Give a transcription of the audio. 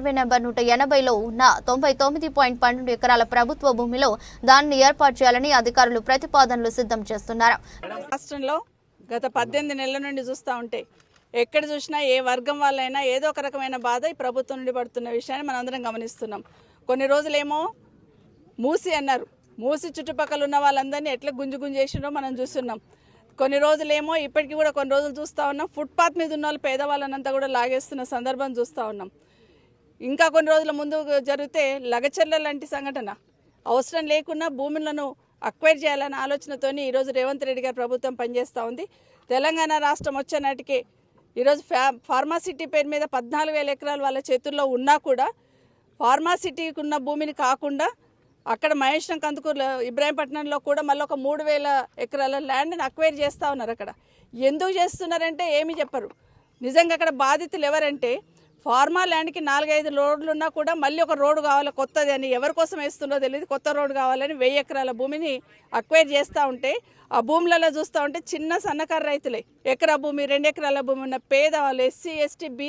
Survey number నూట ఎనభైలో ఉన్న తొంభై తొమ్మిది పాయింట్ పన్నెండు ఎకరాల ప్రభుత్వ భూమిలో దానిని ఏర్పాటు చేయాలని అధికారులు ప్రతిపాదనలు సిద్ధం చేస్తున్నారు. రాష్ట్రంలో గత పద్దెనిమిది నెలల నుండి చూస్తూ ఉంటే ఎక్కడ చూసినా ఏ వర్గం వాళ్ళైనా ఏదో ఒక రకమైన బాధ ఈ ప్రభుత్వం నుండి పడుతున్న విషయాన్ని మనం అందరం గమనిస్తున్నాం. కొన్ని రోజులేమో మూసి అన్నారు. మూసి చుట్టుపక్కల ఉన్న వాళ్ళందరినీ ఎట్లా గుంజు గుంజు మనం చూస్తున్నాం. కొన్ని రోజులేమో ఇప్పటికీ కూడా కొన్ని రోజులు చూస్తూ ఉన్నాం. ఫుట్పాత్ మీద ఉన్న వాళ్ళు పేదవాళ్ళనంతా కూడా లాగేస్తున్న సందర్భం చూస్తూ ఉన్నాం. ఇంకా కొన్ని రోజుల ముందు జరిగితే లగచర్ల లాంటి సంఘటన. అవసరం లేకున్నా భూములను అక్వైర్ చేయాలనే ఆలోచనతోని ఈరోజు రేవంత్ రెడ్డి గారి ప్రభుత్వం పనిచేస్తూ ఉంది. తెలంగాణ రాష్ట్రం వచ్చే నాటికి ఈరోజు ఫ్యా ఫార్మాసిటీ పేరు మీద పద్నాలుగు వేల ఎకరాలు వాళ్ళ చేతుల్లో ఉన్నా కూడా ఫార్మాసిటీకి ఉన్న భూమిని కాకుండా అక్కడ మహేశ్వరం కందుకూరు ఇబ్రాహీంపట్నంలో కూడా మళ్ళీ ఒక మూడు వేల ఎకరాల ల్యాండ్ని అక్వైర్ చేస్తూ ఉన్నారు అక్కడ. ఎందుకు చేస్తున్నారంటే ఏమీ చెప్పరు. నిజంగా అక్కడ బాధితులు ఎవరంటే ఫార్మా ల్యాండ్కి నాలుగైదు రోడ్లు ఉన్నా కూడా మళ్ళీ ఒక రోడ్డు కావాలి కొత్తది అని ఎవరి కోసం వేస్తుందో తెలియదు కొత్త రోడ్డు కావాలని వెయ్యి ఎకరాల భూమిని అక్వైర్ చేస్తూ ఉంటే ఆ భూములలో చూస్తూ ఉంటే చిన్న సన్నకారు రైతులే. ఎకరా భూమి రెండు ఎకరాల భూమి ఉన్న పేదవాళ్ళు ఎస్సీ ఎస్టీ బీ